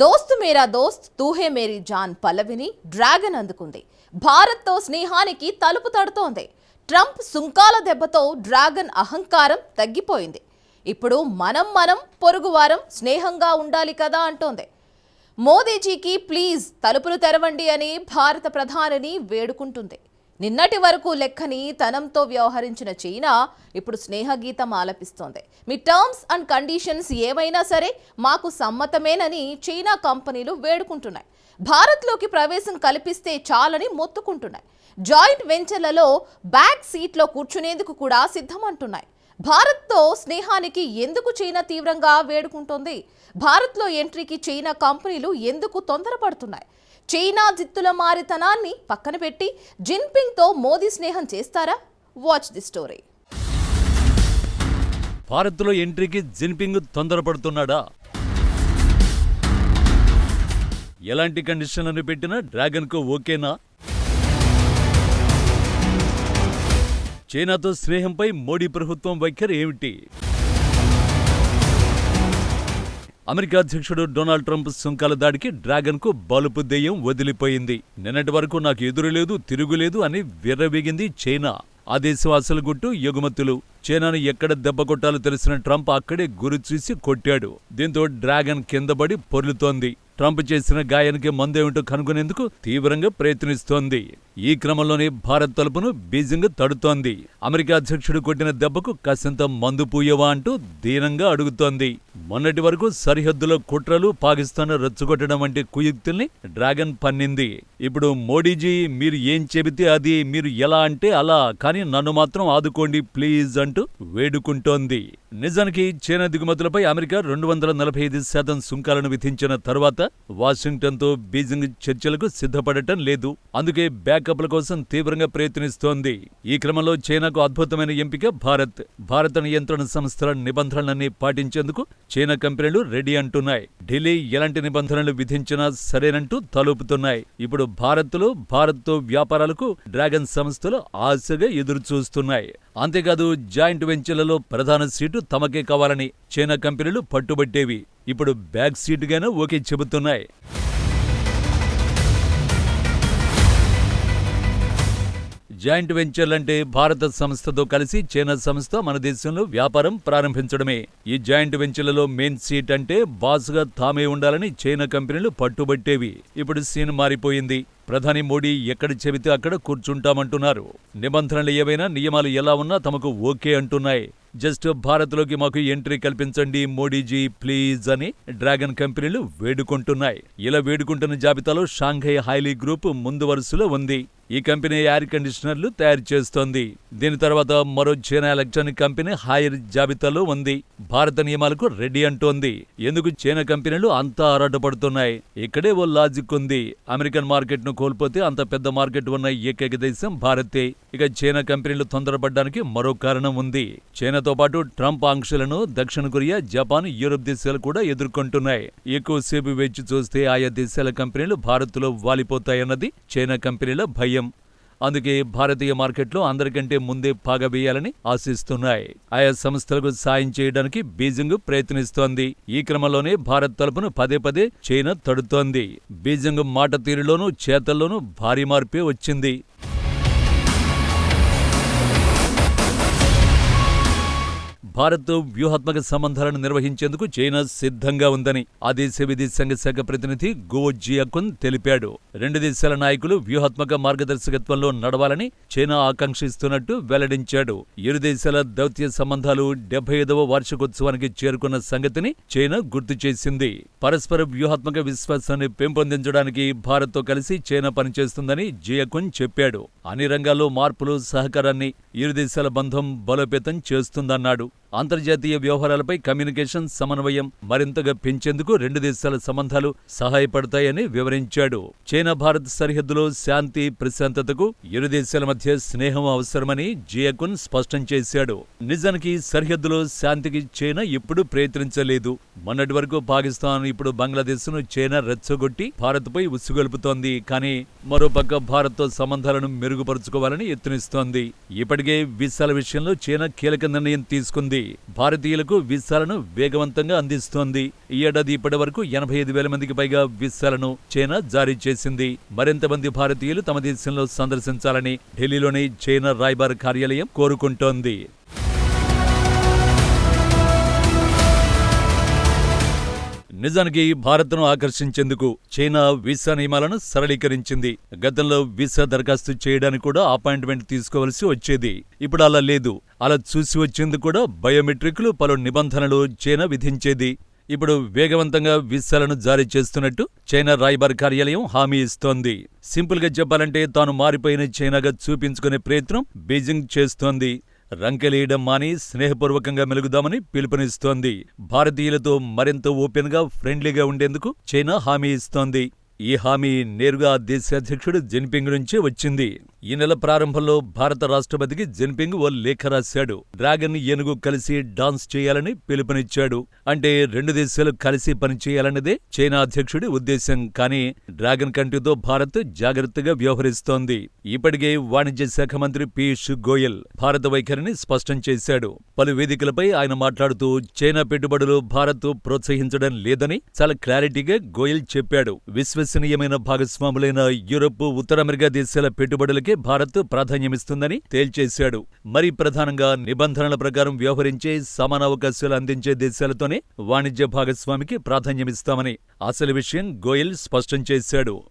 దోస్త్ మేరా దోస్త్ తూహే మేరీ జాన్ పల్లవిని డ్రాగన్ అందుకుంది. భారత్తో స్నేహానికి తలుపు తడుతోంది. ట్రంప్ సుంకాల దెబ్బతో డ్రాగన్ అహంకారం తగ్గిపోయింది. ఇప్పుడు మనం మనం పొరుగువారం స్నేహంగా ఉండాలి కదా అంటోంది. మోదీజీకి ప్లీజ్ తలుపులు తెరవండి అని భారత ప్రధానిని వేడుకుంటుంది. నిన్నటి వరకు లెక్కని తనంతో వ్యవహరించిన చైనా ఇప్పుడు స్నేహగీతం ఆలపిస్తోంది. మీ టర్మ్స్ అండ్ కండిషన్స్ ఏవైనా సరే మాకు సమ్మతమేనని చైనా కంపెనీలు వేడుకుంటున్నాయి. భారత్లోకి ప్రవేశం కల్పిస్తే చాలని మొత్తుకుంటున్నాయి. జాయింట్ వెంచర్లలో బ్యాక్ సీట్లో కూర్చునేందుకు కూడా సిద్ధమంటున్నాయి. భారత్తో స్నేహానికి ఎందుకు చైనా తీవ్రంగా వేడుకుంటోంది? భారత్లో ఎంట్రీకి చైనా కంపెనీలు ఎందుకు తొందరపడుతున్నాయి? చైనా జిత్తుల మారితనాన్ని పక్కన పెట్టి జిన్పింగ్తో మోదీ స్నేహం చేస్తారా? వాచ్ ది స్టోరీ భారత్లో ఎంట్రీకి జిన్పింగ్ తొందరపడుతున్నాడా? ఎలాంటి కండిషన్లను పెట్టినా డ్రాగన్కు ఓకేనా? చైనాతో స్నేహంపై మోడీ ప్రభుత్వం వైఖరి ఏమిటి? అమెరికా అధ్యక్షుడు డొనాల్డ్ ట్రంప్ సుంకాల దాడికి డ్రాగన్కు బలుపు దెయ్యం వదిలిపోయింది. నిన్నటి వరకు నాకు ఎదురులేదు తిరుగులేదు అని విర్రవీగింది చైనా. ఆ దేశం అసలు గుట్టు ఎగుమతులు. చైనాను ఎక్కడ దెబ్బ కొట్టాలో తెలిసిన ట్రంప్ అక్కడే గురి చూసి కొట్టాడు. దీంతో డ్రాగన్ కిందపడి పొర్లుతోంది. ట్రంప్ చేసిన గాయానికి మందేమిటో కనుగొనేందుకు తీవ్రంగా ప్రయత్నిస్తోంది. ఈ క్రమంలోనే భారత్ తలుపును బీజింగ్ తడుతోంది. అమెరికా అధ్యక్షుడు కొట్టిన దెబ్బకు కాసింత మందు పూయవా అంటూ దీనంగా అడుగుతోంది. మొన్నటి వరకు సరిహద్దులో కుట్రలు పాకిస్తాన్ రెచ్చగొట్టడం వంటి కుయుక్తుల్ని డ్రాగన్ పన్నింది. ఇప్పుడు మోడీజీ మీరు ఏం చెబితే అది మీరు ఎలా అంటే అలా కానీ నన్ను మాత్రం ఆదుకోండి ప్లీజ్ అంటూ వేడుకుంటోంది. నిజానికి చైనా దిగుమతులపై అమెరికా రెండు వందల నలభై ఐదు శాతం సుంకాలను విధించిన తర్వాత వాషింగ్టన్తో బీజింగ్ చర్చలకు సిద్ధపడటం లేదు. అందుకే బ్యాక్ బ్యాకప్ల కోసం తీవ్రంగా ప్రయత్నిస్తోంది. ఈ క్రమంలో చైనాకు అద్భుతమైన ఎంపిక భారత్. భారత నియంత్రణ సంస్థల నిబంధనలన్నీ పాటించేందుకు చైనా కంపెనీలు రెడీ అంటున్నాయి. ఢిల్లీ ఎలాంటి నిబంధనలు విధించినా సరేనంటూ తలుపుతున్నాయి. ఇప్పుడు భారత్లో భారత్తో వ్యాపారాలకు డ్రాగన్ సంస్థలు ఆశగా ఎదురుచూస్తున్నాయి. అంతేకాదు జాయింట్ వెంచర్లలో ప్రధాన సీటు తమకే కావాలని చైనా కంపెనీలు పట్టుబట్టేవి. ఇప్పుడు బ్యాక్ సీటుగానే ఓకే చెబుతున్నాయి. జాయింట్ వెంచర్లంటే భారత సంస్థతో కలిసి చైనా సంస్థ మన దేశంలో వ్యాపారం ప్రారంభించడమే. ఈ జాయింట్ వెంచర్లలో మెయిన్ సీట్ అంటే బాస్గా తామే ఉండాలని చైనా కంపెనీలు పట్టుబట్టేవి. ఇప్పుడు సీన్ మారిపోయింది. ప్రధాని మోడీ ఎక్కడ చెబితే అక్కడ కూర్చుంటామంటున్నారు. నిబంధనలు ఏవైనా నియమాలు ఎలా ఉన్నా తమకు ఓకే అంటున్నాయి. జస్ట్ భారత్లోకి మాకు ఎంట్రీ కల్పించండి మోడీజీ ప్లీజ్ అని డ్రాగన్ కంపెనీలు వేడుకుంటున్నాయి. ఇలా వేడుకుంటున్న జాబితాలో షాంఘై హైలీ గ్రూప్ ముందు వరుసలో ఉంది. ఈ కంపెనీ ఎయిర్ కండిషనర్లు తయారు చేస్తోంది. దీని తర్వాత మరో చైనా ఎలక్ట్రానిక్ కంపెనీ హైర్ జాబితాలో ఉంది. భారత నియమాలకు రెడీ అంటోంది. ఎందుకు చైనా కంపెనీలు అంతా ఆరాటపడుతున్నాయి? ఇక్కడే ఓ లాజిక్ ఉంది. అమెరికన్ మార్కెట్ను కోల్పోతే అంత పెద్ద మార్కెట్ ఉన్న ఏకైక దేశం భారతే. ఇక చైనా కంపెనీలు తొందరపడడానికి మరో కారణం ఉంది. చైనాతో పాటు ట్రంప్ ఆంక్షలను దక్షిణ కొరియా జపాన్ యూరోప్ దేశాలు కూడా ఎదుర్కొంటున్నాయి. ఎక్కువసేపు వేచి చూస్తే ఆయా దేశాల కంపెనీలు భారత్లో వాలిపోతాయన్నది చైనా కంపెనీల భయం. అందుకే భారతీయ మార్కెట్లో అందరికంటే ముందే పాగవేయాలని ఆశిస్తున్నాయి. ఆయా సంస్థలకు సాయం చేయడానికి బీజింగ్ ప్రయత్నిస్తోంది. ఈ క్రమంలోనే భారత్ తలుపును పదే పదే చైనా తడుతోంది. బీజింగ్ మాట తీరులోనూ చేతల్లోనూ భారీ మార్పే వచ్చింది. భారత్ వ్యూహాత్మక సంబంధాలను నిర్వహించేందుకు చైనా సిద్ధంగా ఉందని ఆ దేశ విదేశాంగ శాఖ ప్రతినిధి గో జియాకున్ తెలిపాడు. రెండు దేశాల నాయకులు వ్యూహాత్మక మార్గదర్శకత్వంలో నడవాలని చైనా ఆకాంక్షిస్తున్నట్టు వెల్లడించాడు. ఇరు దేశాల దౌత్య సంబంధాలు డెబ్బై ఐదవ వార్షికోత్సవానికి చేరుకున్న సంగతిని చైనా గుర్తు చేసింది. పరస్పర వ్యూహాత్మక విశ్వాసాన్ని పెంపొందించడానికి భారత్తో కలిసి చైనా పనిచేస్తుందని జియాకున్ చెప్పాడు. అన్ని రంగాల్లో మార్పులు సహకారాన్ని ఇరు దేశాల బంధం బలోపేతం చేస్తుందన్నాడు. అంతర్జాతీయ వ్యవహారాలపై కమ్యూనికేషన్ సమన్వయం మరింతగా పెంచేందుకు రెండు దేశాల సంబంధాలు సహాయపడతాయని వివరించాడు. చైనా భారత్ సరిహద్దులో శాంతి ప్రశాంతతకు ఇరు దేశాల మధ్య స్నేహం అవసరమని జియాకున్ స్పష్టం చేశాడు. నిజానికి సరిహద్దులో శాంతికి చైనా ఎప్పుడూ ప్రయత్నించలేదు. మొన్నటి వరకు పాకిస్తాన్ ఇప్పుడు బంగ్లాదేశ్ను చైనా రెచ్చగొట్టి భారత్పై ఉసుగొల్పుతోంది. కానీ మరోపక్క భారత్తో సంబంధాలను మెరుగుపరుచుకోవాలని యత్నిస్తోంది. ఇప్పటికే వీసాల విషయంలో చైనా కీలక నిర్ణయం తీసుకుంది. చేస్తోంది. భారతీయులకు వీసాలను వేగవంతంగా అందిస్తోంది. ఈ ఏడాది ఇప్పటి వరకు ఎనభై ఐదు వేల మందికి పైగా వీసాలను చైనా జారీ చేసింది. మరింత మంది భారతీయులు తమ దేశంలో సందర్శించాలని ఢిల్లీలోని చైనా రాయబార కార్యాలయం కోరుకుంటోంది. నిజానికి భారత్ను ఆకర్షించేందుకు చైనా వీసా నియమాలను సరళీకరించింది. గతంలో వీసా దరఖాస్తు చేయడానికి కూడా అపాయింట్మెంట్ తీసుకోవలసి వచ్చేది. ఇప్పుడు అలా లేదు. అలా చూసి వచ్చేందుకు కూడా బయోమెట్రిక్లు పలు నిబంధనలు చైనా విధించేది. ఇప్పుడు వేగవంతంగా వీసాలను జారీ చేస్తున్నట్టు చైనా రాయబార్ కార్యాలయం హామీ ఇస్తోంది. సింపుల్గా చెప్పాలంటే తాను మారిపోయిన చైనాగా చూపించుకునే ప్రయత్నం బీజింగ్ చేస్తోంది. రంకెలేయడం మాని స్నేహపూర్వకంగా మెలుగుదామని పిలుపునిస్తోంది. భారతీయులతో మరింత ఓపెన్గా ఫ్రెండ్లీగా ఉండేందుకు చైనా హామీ ఇస్తోంది. ఈ హామీ నేరుగా దేశాధ్యక్షుడు జిన్పింగ్ నుంచే వచ్చింది. ఈ నెల ప్రారంభంలో భారత రాష్ట్రపతికి జిన్పింగ్ ఓ లేఖ రాశాడు. డ్రాగన్ ఏనుగు కలిసి డాన్స్ చేయాలని పిలుపునిచ్చాడు. అంటే రెండు దేశాలు కలిసి పనిచేయాలన్నదే చైనా అధ్యక్షుడి ఉద్దేశం. కానీ డ్రాగన్ కంటితో భారత్ జాగ్రత్తగా వ్యవహరిస్తోంది. ఇప్పటికే వాణిజ్య శాఖ మంత్రి పీయూష్ గోయల్ భారత వైఖరిని స్పష్టం చేశాడు. పలు వేదికలపై ఆయన మాట్లాడుతూ చైనా పెట్టుబడులు భారత్ ప్రోత్సహించడం లేదని చాలా క్లారిటీగా గోయల్ చెప్పాడు. విశ్వసనీయమైన భాగస్వాములైన యూరప్ ఉత్తర అమెరికా దేశాల పెట్టుబడులకే భారత్ ప్రాధాన్యమిస్తుందని తేల్చేశాడు. మరి ప్రధానంగా నిబంధనల ప్రకారం వ్యవహరించే సమాన అవకాశాలు అందించే దేశాలతోనే వాణిజ్య భాగస్వామికి ప్రాధాన్యమిస్తామని అసలు విషయం గోయల్ స్పష్టం చేశాడు.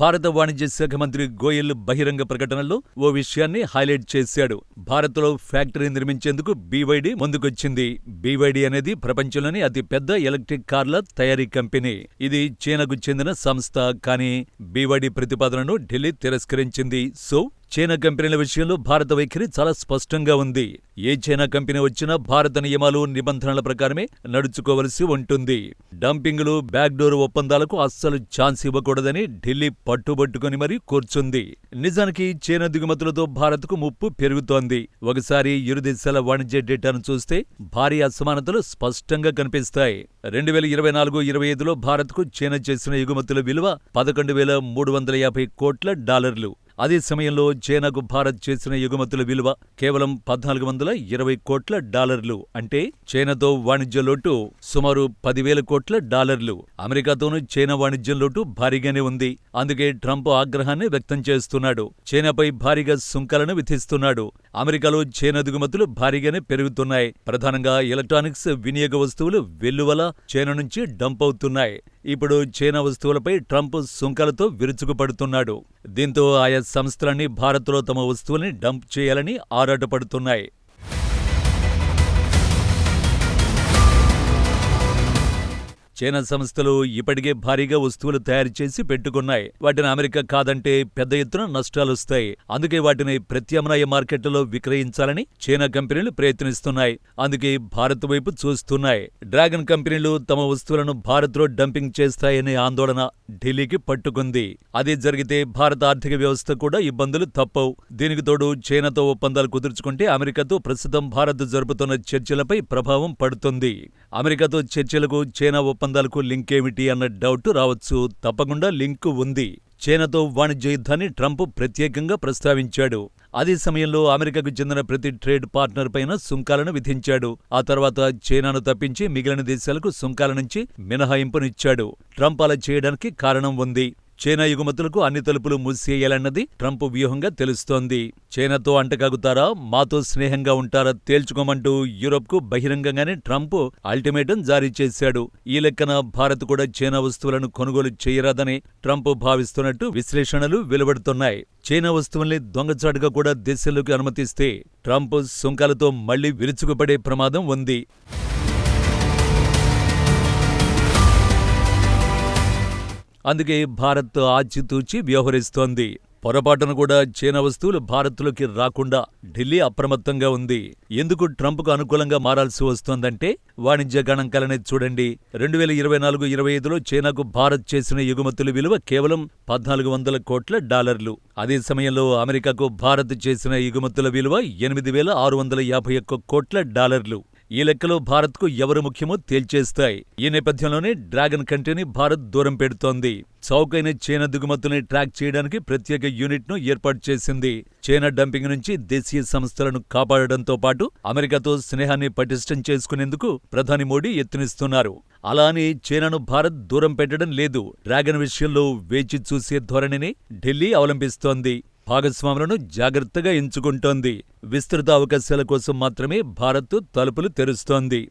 భారత వాణిజ్య శాఖ మంత్రి గోయల్ బహిరంగ ప్రకటనలో ఓ విషయాన్ని హైలైట్ చేశాడు. భారత్లో ఫ్యాక్టరీ నిర్మించేందుకు బీవైడీ ముందుకొచ్చింది. బీవైడి అనేది ప్రపంచంలోని అతి పెద్ద ఎలక్ట్రిక్ కార్ల తయారీ కంపెనీ. ఇది చైనాకు చెందిన సంస్థ కానీ బీవైడీ ప్రతిపాదనను ఢిల్లీ తిరస్కరించింది. సో చైనా కంపెనీల విషయంలో భారత వైఖరి చాలా స్పష్టంగా ఉంది. ఏ చైనా కంపెనీ వచ్చినా భారత నియమాలు నిబంధనల ప్రకారమే నడుచుకోవలసి ఉంటుంది. డంపింగ్లు బ్యాక్డోర్ ఒప్పందాలకు అస్సలు ఛాన్స్ ఇవ్వకూడదని ఢిల్లీ పట్టుబట్టుకుని మరీ కూర్చుంది. నిజానికి చైనా దిగుమతులతో భారత్కు ముప్పు పెరుగుతోంది. ఒకసారి ఇరు దేశాల వాణిజ్య డేటాను చూస్తే భారీ అసమానతలు స్పష్టంగా కనిపిస్తాయి. రెండు వేల ఇరవై నాలుగు ఇరవై ఐదులో భారత్కు చైనా చేసిన ఎగుమతుల విలువ పదకొండు వేల మూడు వందల యాభై కోట్ల డాలర్లు. అదే సమయంలో చైనాకు భారత్ చేసిన ఎగుమతుల విలువ కేవలం పద్నాలుగు వందల ఇరవై కోట్ల డాలర్లు. అంటే చైనాతో వాణిజ్య లోటు సుమారు పదివేల కోట్ల డాలర్లు. అమెరికాతోనూ చైనా వాణిజ్యం లోటు భారీగానే ఉంది. అందుకే ట్రంప్ ఆగ్రహాన్ని వ్యక్తం చేస్తున్నాడు. చైనాపై భారీగా సుంకాలను విధిస్తున్నాడు. అమెరికాలో చైనా దిగుమతులు భారీగానే పెరుగుతున్నాయి. ప్రధానంగా ఎలక్ట్రానిక్స్ వినియోగ వస్తువులు వెల్లువల చైనా నుంచి డంప్ అవుతున్నాయి. ఇప్పుడు చైనా వస్తువులపై ట్రంప్ సుంకలతో విరుచుకుపడుతున్నాడు. దీంతో ఆయా సంస్థలన్నీ భారత్లో తమ వస్తువుల్ని డంప్ చేయాలని ఆరాటపడుతున్నాయి. చైనా సంస్థలు ఇప్పటికే భారీగా వస్తువులు తయారు చేసి పెట్టుకున్నాయి. వాటిని అమెరికా కాదంటే పెద్ద ఎత్తున నష్టాలొస్తాయి అందుకే వాటిని ప్రత్యామ్నాయ మార్కెట్లలో విక్రయించాలని చైనా కంపెనీలు ప్రయత్నిస్తున్నాయి. అందుకే భారత్ వైపు చూస్తున్నాయి. డ్రాగన్ కంపెనీలు తమ వస్తువులను భారత్లో డంపింగ్ చేస్తాయనే ఆందోళన ఢిల్లీకి పట్టుకుంది. అదే జరిగితే భారత ఆర్థిక వ్యవస్థ కూడా ఇబ్బందులు తప్పవు. దీనికి తోడు చైనాతో ఒప్పందాలు కుదుర్చుకుంటే అమెరికాతో ప్రస్తుతం భారత్ జరుపుతున్న చర్చలపై ప్రభావం పడుతుంది. అమెరికాతో చర్చలకు చైనా ఒప్పందాలకు లింక్ ఏమిటి అన్న డౌట్ రావచ్చు. తప్పకుండా లింకు ఉంది. చైనాతో వాణిజ్య యుద్ధాన్ని ట్రంప్ ప్రత్యేకంగా ప్రస్తావించాడు. అదే సమయంలో అమెరికాకు చెందిన ప్రతి ట్రేడ్ పార్ట్నర్ పైన సుంకాలను విధించాడు. ఆ తర్వాత చైనాను తప్పించి మిగిలిన దేశాలకు సుంకాల నుంచి మినహాయింపునిచ్చాడు. ట్రంప్ అలా చేయడానికి కారణం ఉంది. చైనా ఎగుమతులకు అన్ని తలుపులు మూసేయాలన్నది ట్రంప్ వ్యూహంగా తెలుస్తోంది. చైనాతో అంటకాగుతారా మాతో స్నేహంగా ఉంటారా? తేల్చుకోమంటూ యూరోప్కు బహిరంగంగానే ట్రంప్ అల్టిమేటం జారీ చేశాడు. ఈ లెక్కన భారత్ కూడా చైనా వస్తువులను కొనుగోలు చేయరాదని ట్రంప్ భావిస్తున్నట్టు విశ్లేషణలు వెలువడుతున్నాయి. చైనా వస్తువుల్ని దొంగచాటుగా కూడా దేశంలోకి అనుమతిస్తే ట్రంప్ సుంకాలతో మళ్ళీ విరుచుకుపడే ప్రమాదం ఉంది. అందుకే భారత్ ఆచితూచి వ్యవహరిస్తోంది. పొరపాటున కూడా చైనా వస్తువులు భారత్లోకి రాకుండా ఢిల్లీ అప్రమత్తంగా ఉంది. ఎందుకు ట్రంప్కు అనుకూలంగా మారాల్సి వస్తోందంటే వాణిజ్య గణాంకాలనే చూడండి. రెండు వేల ఇరవై నాలుగు ఇరవై ఐదులో చైనాకు భారత్ చేసిన ఎగుమతుల విలువ కేవలం పద్నాలుగు వందల కోట్ల డాలర్లు. అదే సమయంలో అమెరికాకు భారత్ చేసిన ఎగుమతుల విలువ ఎనిమిది వేల ఆరు వందల యాభై ఒక్క కోట్ల డాలర్లు. ఈ లెక్కలో భారత్కు ఎవరు ముఖ్యమో తేల్చేస్తాయి. ఈ నేపథ్యంలోనే డ్రాగన్ కంట్రీని భారత్ దూరం పెడుతోంది. చౌకైన చైనా దిగుమతుల్ని ట్రాక్ చేయడానికి ప్రత్యేక యూనిట్ను ఏర్పాటు చేసింది. చైనా డంపింగ్ నుంచి దేశీయ సంస్థలను కాపాడడంతో పాటు అమెరికాతో స్నేహాన్ని పటిష్టం చేసుకునేందుకు ప్రధాని మోడీ యత్నిస్తున్నారు. అలానే చైనాను భారత్ దూరం పెట్టడం లేదు. డ్రాగన్ విషయంలో వేచి చూసే ధోరణిని ఢిల్లీ అవలంబిస్తోంది. భాగస్వాములను జాగ్రత్తగా ఎంచుకుంటోంది. విస్తృత అవకాశాల కోసం మాత్రమే భారత్ తలుపులు తెరుస్తోంది.